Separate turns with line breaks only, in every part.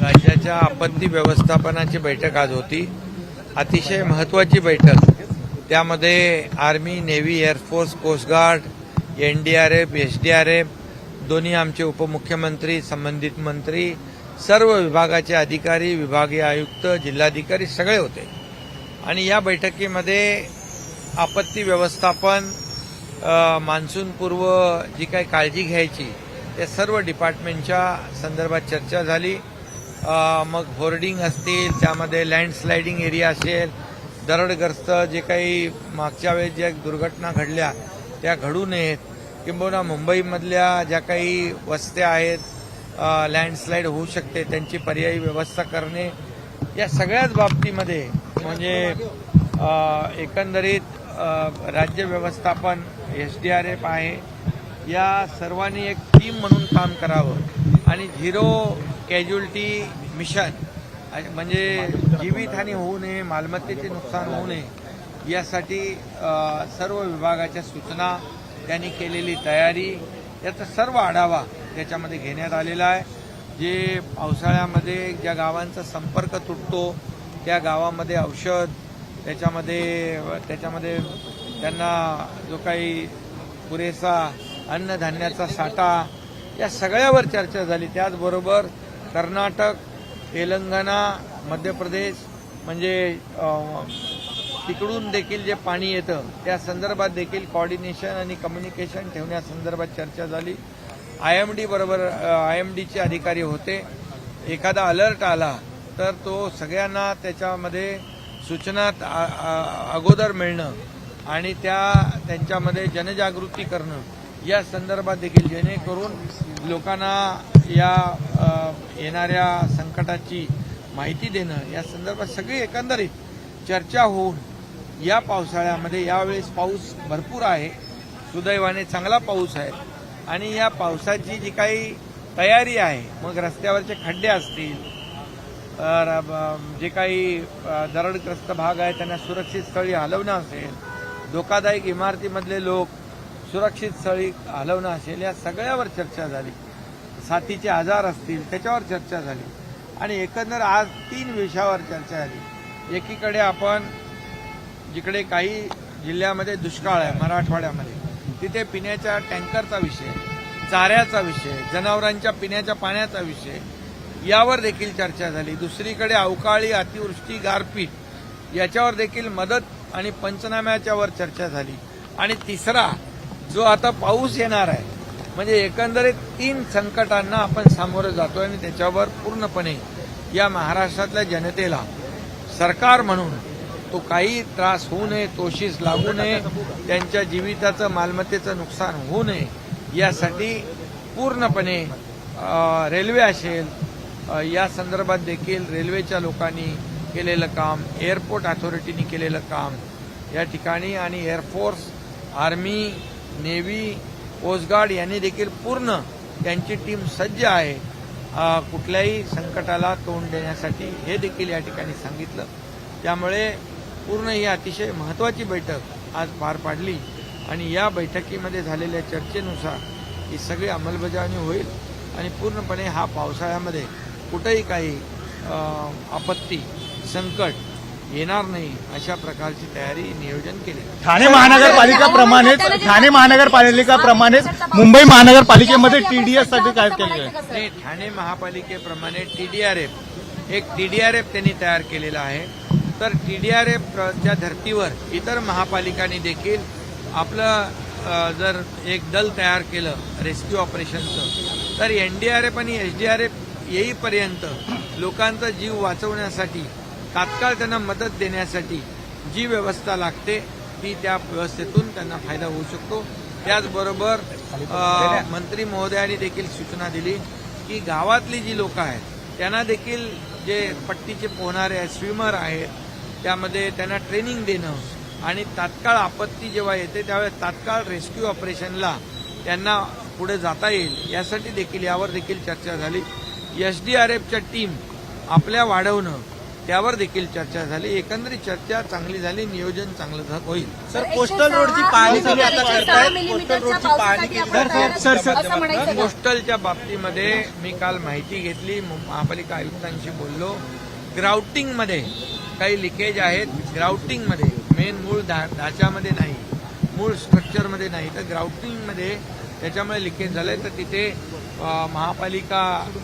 राज्याच्या आपत्ती व्यवस्थापनाची बैठक आज होती. अतिशय महत्वाची बैठक. त्यामध्ये army navy air force coast guard N D R F S D R F दोन्ही आमचे उपमुख्यमंत्री संबंधित मंत्री सर्व विभागाचे अधिकारी विभागीय आयुक्त जिल्हाधिकारी सगळे होते. आणि या बैठकीमध्ये आपत्ती व्यवस्थापन मान्सूनपूर्व जी काही काळजी घ्यायची त्या सर्व डिपार्टमेंटच्या संदर्भात चर्चा झाली. मग होर्डिंग असतील त्यामध्ये लँडस्लायडिंग एरिया असेल दरडग्रस्त जे काही मागच्या वेळेस ज्या दुर्घटना घडल्या त्या घडू नयेत. किंबहुना मुंबईमधल्या ज्या काही वस्त्या आहेत लँडस्लाईड होऊ शकते त्यांची पर्यायी व्यवस्था करणे या सगळ्याच बाबतीमध्ये म्हणजे एकंदरीत राज्य व्यवस्थापन एस डी आर एफ आहे. या सर्वांनी एक टीम म्हणून काम करावं. आणि झिरो कॅज्युअल्टी मिशन आणि म्हणजे जीवितहानी होऊ नये मालमत्तेचे नुकसान होऊ नये यासाठी सर्व विभागाच्या सूचना त्यांनी केलेली तयारी. याचा सर्व आढावा त्याच्यामध्ये घेण्यात आलेला आहे. जे पावसाळ्यामध्ये ज्या गावांचा संपर्क तुटतो त्या गावामध्ये औषध त्याच्यामध्ये त्याच्यामध्ये त्यांना जो काही पुरेसा अन्नधान्याचा साठा या सगळ्यावर चर्चा झाली. त्याचबरोबर कर्नाटक तेलंगणा मध्य प्रदेश म्हणजे तिकडून देखील जे पाणी येतं त्या संदर्भात देखील कॉर्डिनेशन आणि कम्युनिकेशन ठेवण्यासंदर्भात चर्चा झाली. आय एम डी बरोबर आय एम डीचे अधिकारी होते. एखादा अलर्ट आला तर तो सगळ्यांना त्याच्यामध्ये सूचना आ- अगोदर मिळणं आणि त्या त्यांच्यामध्ये जनजागृती करणं या संदर्भात देखील जेणेकरून लोकांना या येणाऱ्या संकटाची माहिती देणं या संदर्भात सगळी एकंदरीत चर्चा होऊन या पावसाळ्यामध्ये यावेळेस पाऊस भरपूर आहे. सुदैवाने चांगला पाऊस आहे. आणि या पावसाची जी काही तयारी आहे मग रस्त्यावरचे खड्डे असतील जे काही दरडग्रस्त भाग आहे त्यांना सुरक्षित स्थळी हलवणं असेल धोकादायक इमारतीमधले लोक सुरक्षित स्थळी हलवणं असेल या सगळ्यावर चर्चा झाली. साथीचे आजार असतील त्याच्यावर चर्चा झाली. आणि एकंदर आज तीन विषयावर चर्चा झाली. एकीकडे आपण जिकडे काही जिल्ह्यामध्ये दुष्काळ आहे मराठवाड्यामध्ये तिथे पिण्याच्या टँकरचा विषय चाऱ्याचा विषय जनावरांच्या पिण्याच्या पाण्याचा विषय यावर देखील चर्चा झाली. दुसरीकडे अवकाळी अतिवृष्टी गारपीट याच्यावर देखील मदत आणि पंचनाम्याच्यावर चर्चा झाली. आणि तिसरा जो आता पाऊस येणार आहे म्हणजे एकंदरीत तीन संकटांना आपण सामोरं जातोय आणि त्याच्यावर पूर्णपणे या महाराष्ट्रातल्या जनतेला सरकार म्हणून तो काही त्रास होऊ नये तोशीस लागू नये त्यांच्या जीविताचं मालमत्तेचं नुकसान होऊ नये यासाठी पूर्णपणे रेल्वे असेल या संदर्भात देखील रेल्वेच्या लोकांनी केलेलं काम एअरपोर्ट अथॉरिटीने केलेलं काम. या ठिकाणी आणि एअरफोर्स आर्मी नेव्ही कोस्टगार्ड यांनी देखील पूर्ण त्यांची टीम सज्ज आहे. कुठल्याही संकटाला तोंड देण्यासाठी हे देखील या ठिकाणी सांगितलं. त्यामुळे पूर्ण ही अतिशय महत्त्वाची बैठक आज पार पाडली आणि या बैठकीमध्ये झालेल्या चर्चेनुसार ही सगळी अंमलबजावणी होईल आणि पूर्णपणे हा पावसाळ्यामध्ये कुठेही काही आपत्ती संकट येणार नाही अशा प्रकारची तयारी नियोजन केली.
ठाणे महानगरपालिकाप्रमाणेच ठाणे महानगरपालिकाप्रमाणेच मुंबई महानगरपालिकेमध्ये टीडीएससाठी काय केलं आहे
नाही ठाणे महापालिकेप्रमाणे टीडीआरएफ एक टीडीआरएफ त्यांनी तयार केलेला आहे. तर टीडीआरएफच्या धर्तीवर इतर महापालिकांनी देखील आपलं जर एक दल तयार केलं रेस्क्यू ऑपरेशनचं तर एनडीआरएफ आणि एसडीआरएफ येईपर्यंत लोकांचा जीव वाचवण्यासाठी तात्काळ त्यांना मदत देण्यासाठी जी व्यवस्था लागते ती त्या व्यवस्थेतून त्यांना फायदा होऊ शकतो. त्याचबरोबर मंत्री महोदयांनी देखील सूचना दिली की गावातली जी लोक आहेत त्यांना देखील जे पट्टीचे पोहणारे आहेत स्विमर आहेत त्यामध्ये त्यांना ट्रेनिंग देणं आणि तात्काळ आपत्ती जेव्हा येते त्यावेळेस तात्काळ रेस्क्यू ऑपरेशनला त्यांना पुढे जाता येईल यासाठी देखील यावर देखील चर्चा झाली. एसडीआरएफच्या टीम आपल्या वाढवणं त्यावर देखील चर्चा झाली. एकंदरीत चर्चा चांगली झाली नियोजन चांगलं होईल.
सर कोस्टल रोडची पाहणी तुम्ही आता करताय कोस्टल रोडची पाहणी केली.
Sir, sir, sir, sir.
असं म्हणायचं का?
पोस्टलच्या बाबतीमध्ये मी काल माहिती घेतली. महापालिका आयुक्तांशी बोललो. ग्राउटिंगमध्ये काही लिकेज आहेत. ग्राउटिंगमध्ये मेन मूळ ढाच्यामध्ये नाही. मूळ स्ट्रक्चरमध्ये नाही. तर ग्राउटिंगमध्ये त्याच्यामुळे लिकेज झालंय. तर तिथे महापालिका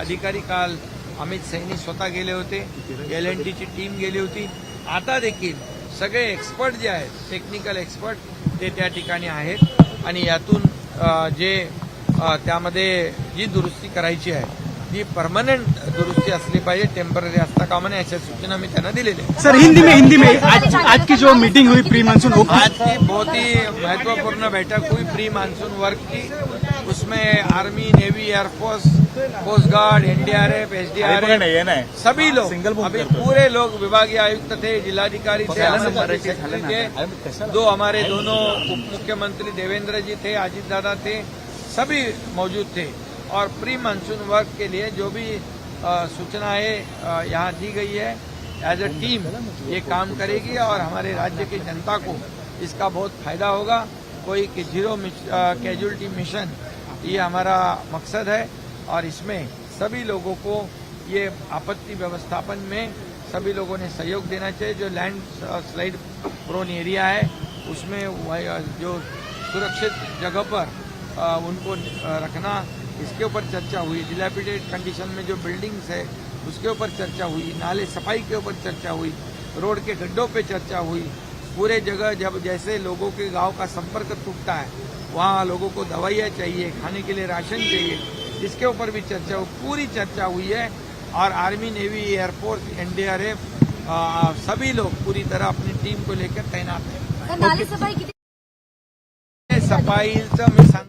अधिकारी काल अमित सैनी स्वतः गेले होते. एल एन टीची टीम गेली होती. आता देखील सगळे एक्सपर्ट जे आहेत टेक्निकल एक्सपर्ट ते त्या ठिकाणी आहेत. आणि यातून जे त्यामध्ये जी दुरुस्ती करायची आहे ती परमनंट दुरुस्ती असली पाहिजे टेम्पररी असता कामा नये अशा सूचना मी त्यांना दिलेल्या आहेत.
सर हिंदी में हिंदी में आज आज की जो मीटिंग हुई प्री मानसून
आज की बहुत ही महत्वपूर्ण बैठक हुई प्री मानसून वर्क की। उसमें army navy air force coast guard NDRF SDRF सभी लोग।
सिंगल
अभी पूरे लोग विभागीय आयुक्त थे जिलाधिकारी थे आनंद थे दो हमारे दोनों उप मुख्यमंत्री देवेंद्र जी थे अजीत दादा थे सभी मौजूद थे। और प्री मानसून वर्क के लिए जो भी सूचनाएँ यहाँ दी गई है। एज अ टीम ये काम करेगी और हमारे राज्य की जनता को इसका बहुत फ़ायदा होगा। कोई कि ज़ीरो कैजुअलिटी मिशन ये हमारा मकसद है और इसमें सभी लोगों को ये आपत्ति व्यवस्थापन में सभी लोगों ने सहयोग देना चाहिए। जो लैंड स्लाइड प्रोन एरिया है, उसमें जो सुरक्षित जगह पर उनको रखना इसके ऊपर चर्चा हुई डिलापिडेट कंडीशन में जो बिल्डिंग्स है उसके ऊपर चर्चा हुई नाले सफ़ाई के ऊपर चर्चा हुई रोड के गड्ढों पे चर्चा हुई। पूरे जगह जब जैसे लोगों के गाँव का संपर्क टूटता है वहाँ लोगों को दवाइयाँ चाहिए खाने के लिए राशन चाहिए इसके ऊपर भी चर्चा हुई पूरी चर्चा हुई है। और आर्मी नेवी एयरफोर्स एनडीआरएफ सभी लोग पूरी तरह अपनी टीम को लेकर तैनात है।
सफ़ाई किती
सफाईचं मी सांग